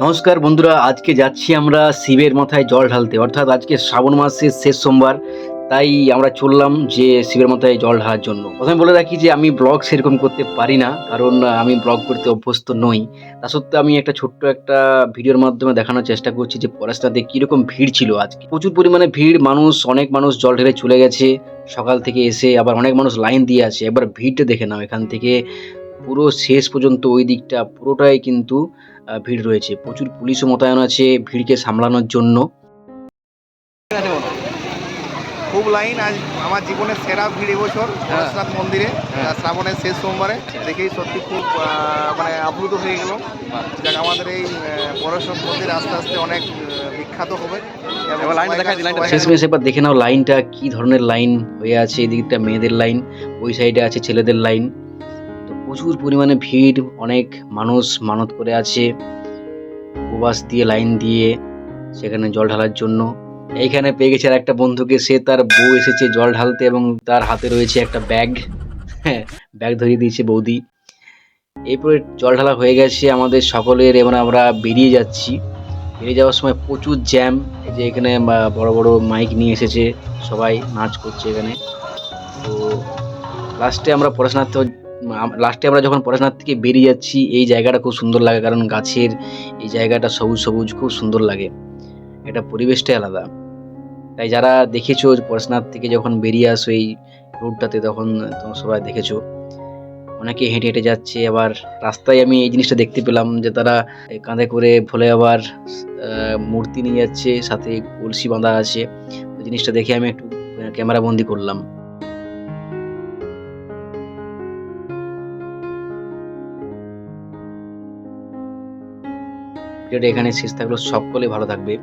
নমস্কার বন্ধুরা, আজকে যাচ্ছি আমরা শিবের মাথায় জল ঢালতে। অর্থাৎ আজকে শ্রাবণ মাসের শেষ সোমবার, তাই আমরা চললাম যে শিবের মাথায় জল ঢালার জন্য। প্রথমে বলে রাখি যে আমি ব্লগ সেরকম করতে পারি না, কারণ আমি ব্লগ করতে অভ্যস্ত নই। তা সত্ত্বেও আমি একটা ছোট্ট একটা ভিডিওর মাধ্যমে দেখানোর চেষ্টা করছি যে পরেশনাথে কীরকম ভিড় ছিল আজকে। প্রচুর পরিমাণে ভিড়, মানুষ, অনেক মানুষ জল ঢেলে চলে গেছে। সকাল থেকে এসে আবার অনেক মানুষ লাইন দিয়ে আছে একবার ভিড়টা দেখে নাও এখান থেকে। পুরো শেষ পর্যন্ত ওই দিকটা পুরোটাই কিন্তু ভিড় রয়েছে। প্রচুর পুলিশও মোতায়েন আছে ভিড়কে সামলানোর জন্য। খুব লাইন আজ আমার জীবনের সেরা ভিড় এবছর পরশুনাথ মন্দিরে হ্যাঁ। শ্রাবণের শেষ সোমবারে। দেখেই সত্যি খুব মানে আপ্লুত হয়ে গেল যাক আমাদের এই পরশুনাথ মন্দির আস্তে আস্তে অনেক বিখ্যাত হবে। শেষমেশ এবার দেখে নাও লাইনটা কি ধরনের লাইন হয়ে আছে। এদিকটা মেয়েদের লাইন ওই সাইডে আছে ছেলেদের লাইন। প্রচুর পরিমাণে ভিড়, অনেক মানুষ মানত করে আছে, উপবাস দিয়ে, লাইন দিয়ে, সেখানে জল ঢালার জন্য। এইখানে পেয়ে গেছে আর একটা বন্ধুকে, সে তার বউ এসেছে জল ঢালতে এবং তার হাতে রয়েছে একটা ব্যাগ। হ্যাঁ ব্যাগ ধরিয়ে দিয়েছে বৌদি। এরপরে জল ঢালা হয়ে গেছে আমাদের সকলের, এবার আমরা বেরিয়ে যাচ্ছি। বেরিয়ে যাওয়ার সময় প্রচুর জ্যাম যে এখানে বড় বড় মাইক নিয়ে এসেছে, সবাই নাচ করছে এখানে। তো লাস্টে আমরা পড়াশোনার লাস্টে আমরা যখন পড়াশোনার থেকে বেরিয়ে যাচ্ছি, এই জায়গাটা খুব সুন্দর লাগে কারণ গাছের এই জায়গাটা সবুজ সবুজ, খুব সুন্দর লাগে। এটা পরিবেশটাই আলাদা। তাই যারা দেখেছ পড়াশোনার থেকে যখন বেরিয়ে আসো এই রোডটাতে তখন তোমরা সবাই দেখেছ। অনেকে হেঁটে হেঁটে যাচ্ছে, আবার রাস্তায় আমি এই জিনিসটা দেখতে পেলাম যে তারা কাঁধে করে ভোলে আবার মূর্তি নিয়ে যাচ্ছে, সাথে কলসি বাঁধা আছে। ওই জিনিসটা দেখে আমি একটু ক্যামেরা বন্দি করলাম। ভিডিওটা এখানে শেষ। থাকল সকলে ভালো থাকবে।